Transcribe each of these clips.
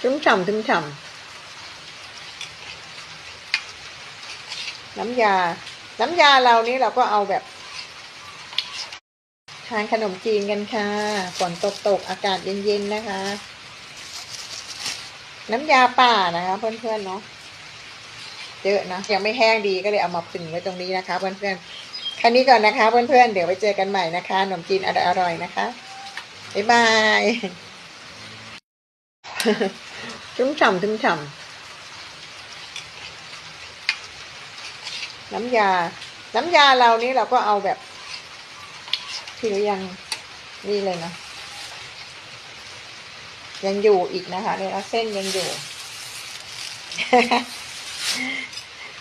ชุ่มฉ่ำชุ่มฉ่ำน้ำยา น้ำยาเรานี้เราก็เอาแบบ ทานขนมจีนกันค่ะฝนตกตกอากาศเย็นๆนะคะ น้ำยาป่านะคะเพื่อนๆเนาะเยอะนะยังไม่แห้งดีก็เลยเอามาพึ่งไว้ตรงนี้นะคะเพื่อนๆแค่นี้ก่อนนะคะเพื่อนๆเดี๋ยวไปเจอกันใหม่นะคะขนมจีนอร่อยๆนะคะบ๊ายบาย ชุ่มฉ่ำชุ่มฉ่ำน้ำยา น้ำยาเรานี้เราก็เอาแบบที่เรายังนี่เลยนะ ยังอยู่อีกนะคะเนี่ยเส้นยังอยู่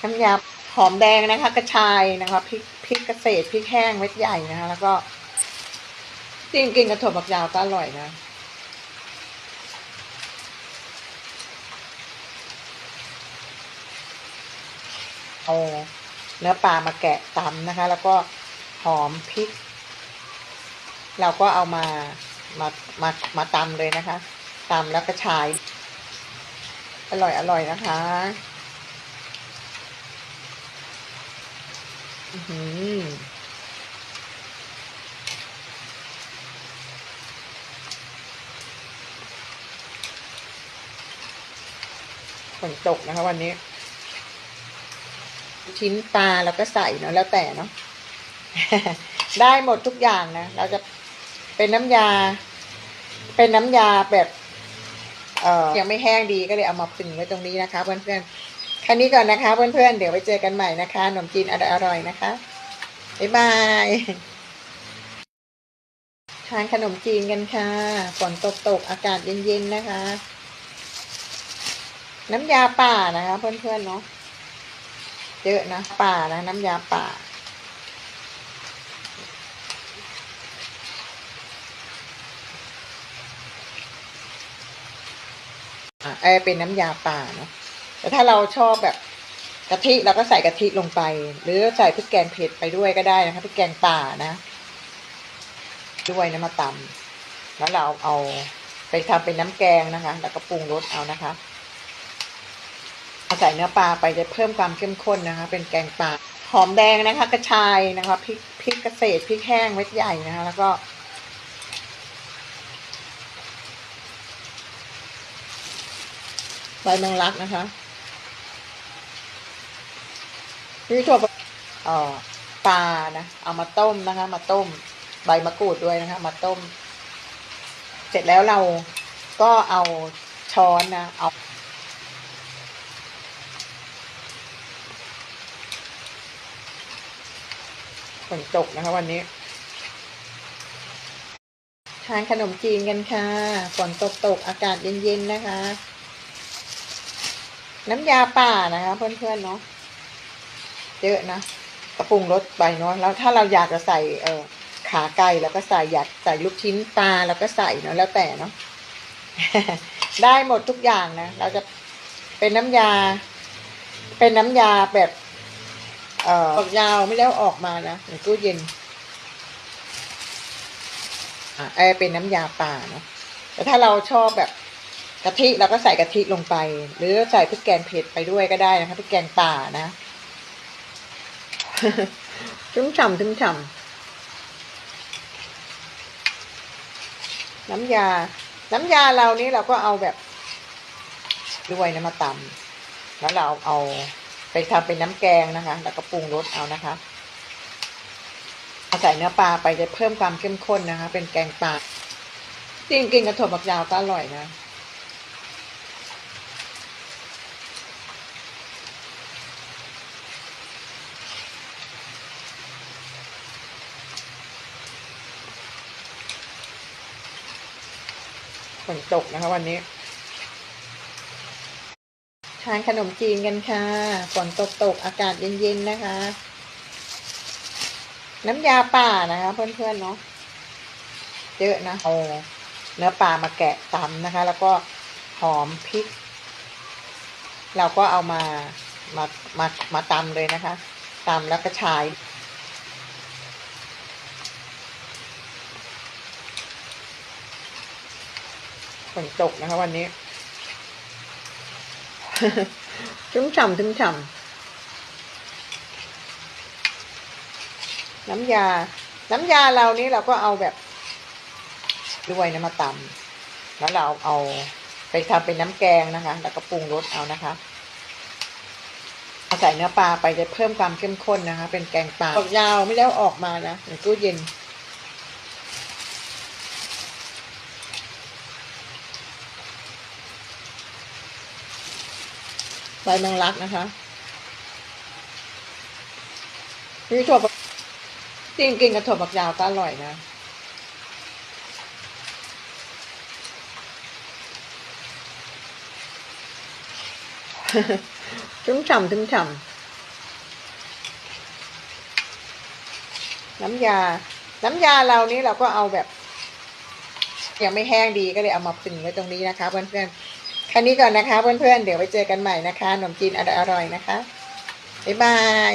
น้ำยาหอมแดงนะคะ กระชายนะคะพริกพริกเกษตรพริกแห้งเม็ดใหญ่นะคะ แล้วก็จริงกินกระถั่วฝักยาวก็อร่อยนะ เอาเนื้อปลามาแกะตำนะคะ แล้วก็หอมพริก เราก็เอามามามามาตำเลยนะคะตำแล้วก็ชาย อร่อยอร่อยนะคะอือหือฝนตกนะคะวันนี้ ชิ้นปลาแล้วก็ใส่เนาะแล้วแต่เนาะได้หมดทุกอย่างนะเราจะเป็นน้ำยา เป็นน้ำยาแบบเอ่อยังไม่แห้งดีก็เลยเอามาพึ่งไว้ตรงนี้นะคะ เพื่อนๆแค่นี้ก่อนนะคะ เพื่อนๆเดี๋ยวไปเจอกันใหม่นะคะขนมจีนอร่อยๆนะคะบ๊ายบายทานขนมจีนกันค่ะฝนตกตกอากาศเย็นๆนะคะ น้ำยาป่านะคะ เพื่อนๆเนาะ เยอะนะป่านะน้ำยาป่าอะไอเป็นน้ำยาป่าเนาะแต่ถ้าเราชอบแบบกะทิเราก็ใส่กะทิลงไป หรือใส่พริกแกงเผ็ดไปด้วยก็ได้นะคะพริกแกงป่านะ ด้วยนะมาตำแล้วเราเอาไปทำเป็นน้ำแกงนะคะ แล้วก็ปรุงรสเอานะคะ ใส่เนื้อปลาไปจะเพิ่มความเข้มข้นนะคะ เป็นแกงปลาหอมแดงนะคะ กระชายนะคะพริกพริกเกษตรพริกแห้งเม็ดใหญ่นะคะ แล้วก็ ใบแมงลักนะคะนี่ถั่วเอ่อปลานะเอามาต้มนะคะ มาต้ม ใบมะกรูดด้วยนะคะ มาต้ม เสร็จแล้วเราก็เอาช้อนนะเอา ฝนตกนะคะวันนี้ ทานขนมจีนกันค่ะฝนตกตกอากาศเย็นๆนะคะ น้ำยาป่านะคะ เพื่อนๆเนาะเยอะนะกระปรุงรสไปเนาะแล้วถ้าเราอยากจะใส่เออขาไก่แล้วก็ใส่อยากใส่ลูกชิ้นปลาแล้วก็ใส่เนาะแล้วแต่เนาะได้หมดทุกอย่างนะ เราจะเป็นน้ำยา เป็นน้ำยาแบบ เอ่อฝักยาวไม่ได้เอาออกมานะในตู้เย็นอะไอเป็นน้ำยาป่าเนาะแต่ถ้าเราชอบแบบกะทิเราก็ใส่กะทิลงไป หรือใส่พริกแกงเผ็ดไปด้วยก็ได้นะคะพริกแกงป่านะชุ่มฉ่ำชุ่มฉ่ำน้ำยา น้ำยาเรานี้เราก็เอาแบบด้วยนะมาตำแล้วเราเอา ไปทำเป็นน้ำแกงนะคะ แล้วก็ปรุงรสเอานะคะเอาใส่เนื้อปลาไปจะเพิ่มความเข้มข้นนะคะ เป็นแกงปลาจริงกินกระถั่วฝักยาวก็อร่อยนะฝนตกนะคะวันนี้านขนมจีนกันค่ะ ฝนตกตกๆอากาศเย็นๆนะคะ น้ำยาป่านะคะ เพื่อนๆเนาะเยอะนะเอาเนื้อปลามาแกะตำนะคะ แล้วก็หอมพริก เราก็เอามามามามาตำเลยนะคะตำแล้วก็ชายฝนตกนะคะวันนี้ ชุ่มฉ่ำชุ่มฉ่ำน้ำยา น้ำยาเรานี้เราก็เอาแบบด้วยนะมาตำแล้วเราเอาไปทำเป็นน้ำแกงนะคะ แล้วก็ปรุงรสเอานะคะเอาใส่เนื้อปลาไปจะเพิ่มความเข้มข้นนะคะ เป็นแกงปลาฝักยาวไม่แล้วออกมานะในตู้เย็น ใบแมงลักนะคะนี่ถั่วจริงกินกับถั่วฝักยาวก็อร่อยนะ ชุ่มฉ่ำชุ่มฉ่ำน้ำยา น้ำยาเรานี้เราก็เอาแบบ ยังไม่แห้งดีก็เลยเอามาผึ่งไว้ตรงนี้นะคะเพื่อนๆ ค่นี้ก่อนนะคะเพื่อนๆ เดี๋ยวไปเจอกันใหม่นะคะขนมจีนอร่อยๆนะคะ บ๊ายบาย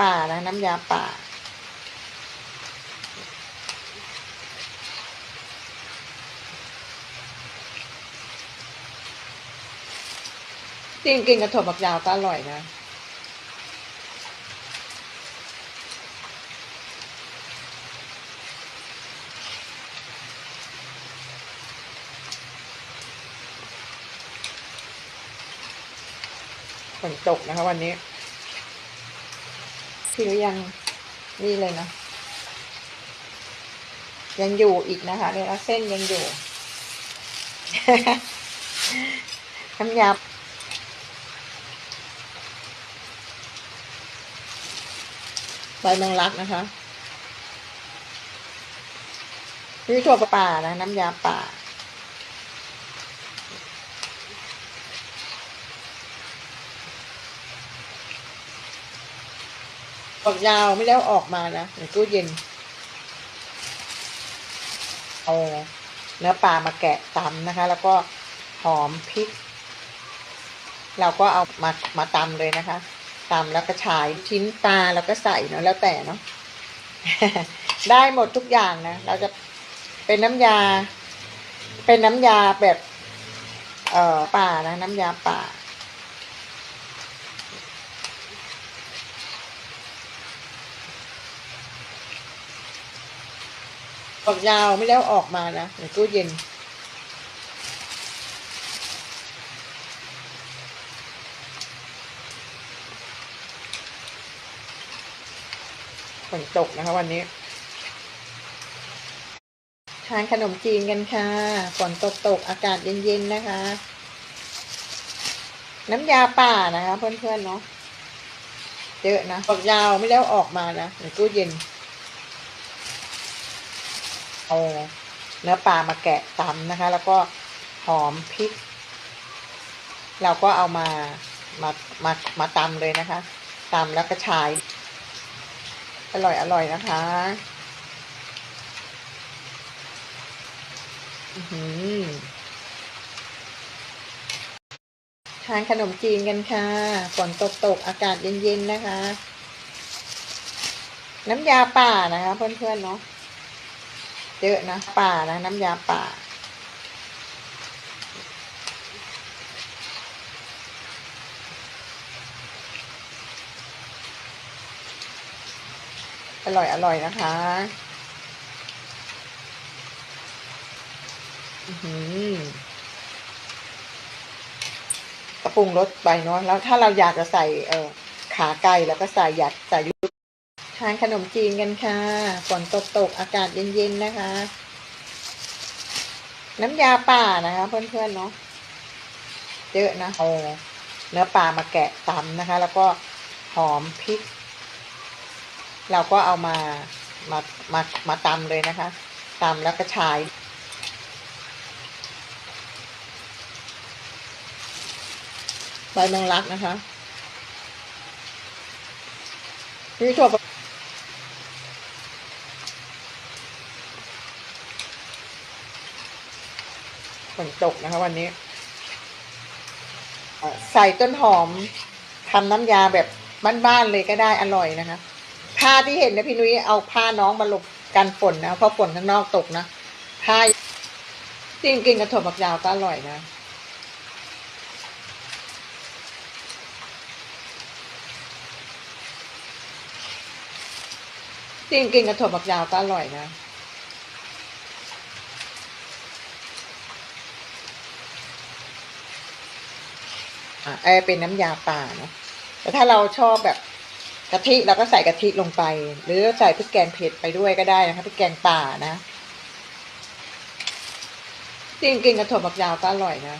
ป่านะน้ำยาป่าจริงกินกระถั่วฝักยาวก็อร่อยนะ นตกนะคะ วันนี้พี่รู้ยังนี่เลยนะ ยังอยู่อีกนะคะเนี่ยเส้นยังอยู่น้ำยาใบแมงลักนะคะนี่ถั่วป่านะ น้ำยาป่า ฝักยาวไม่แล้วออกมานะในตู้เย็น เอาเนื้อปลามาแกะตำนะคะ แล้วก็หอมพริก เราก็เอามามาตำเลยนะคะตำแล้วก็ฉายชิ้นปลาแล้วก็ใส่เนาะแล้วแต่เนาะได้หมดทุกอย่างนะ เราจะเป็นน้ำยา เป็นน้ำยาแบบ เอ่อป่านะ น้ำยาป่า ฝักยาวไม่แล้วออกมานะในตู้เย็น ฝนตกนะคะวันนี้ ทานขนมจีนกันค่ะ ฝนตกตกอากาศเย็นๆนะคะ น้ำยาป่านะคะเพื่อนๆเนาะเยอะนะฝักยาวไม่แล้วออกมานะในตู้เย็น เอาเนื้อปลามาแกะตำนะคะ แล้วก็หอมพริก เราก็เอามามามามาตำเลยนะคะตำแล้วก็ฉาย อร่อยอร่อยนะคะอือหือทานขนมจีนกันค่ะ ฝนตกตกอากาศเย็นๆนะคะ น้ำยาป่านะคะ เพื่อนๆเนาะ เยอะนะป่านะน้ำยาป่า อร่อยอร่อยนะคะอือหือกระปรุงรสไปเนาะแล้วถ้าเราอยากจะใส่เออขาไก่แล้วก็ใส่อยากใส่ ทานขนมจีนกันค่ะ ฝนตกตกๆอากาศเย็นๆนะคะ น้ำยาป่านะคะ เพื่อนๆเนาะเยอะนะเอาเนื้อปลามาแกะตำนะคะ แล้วก็หอมพริก เราก็เอามามามามาตำเลยนะคะตำแล้วก็ฉายใบแมงลักนะคะนี่ถั่ว ฝนตกนะคะ วันนี้ใส่ต้นหอมทำน้ำยาแบบบ้านๆเลยก็ได้อร่อยนะคะผ้าที่เห็นนะพี่นุ้ยเอาผ้าน้องมาหลบกันฝนนะเพราะฝนข้างนอกตกนะผ้าจริงกินกระถั่วฝักยาวก็อร่อยนะจริงกินกระถั่วฝักยาวก็อร่อยนะ ไอเป็นน้ำยาป่าเนาะแต่ถ้าเราชอบแบบกะทิเราก็ใส่กะทิลงไป หรือใส่พริกแกงเผ็ดไปด้วยก็ได้นะคะพริกแกงป่านะจริงกินกระถั่วฝักยาวก็อร่อยนะ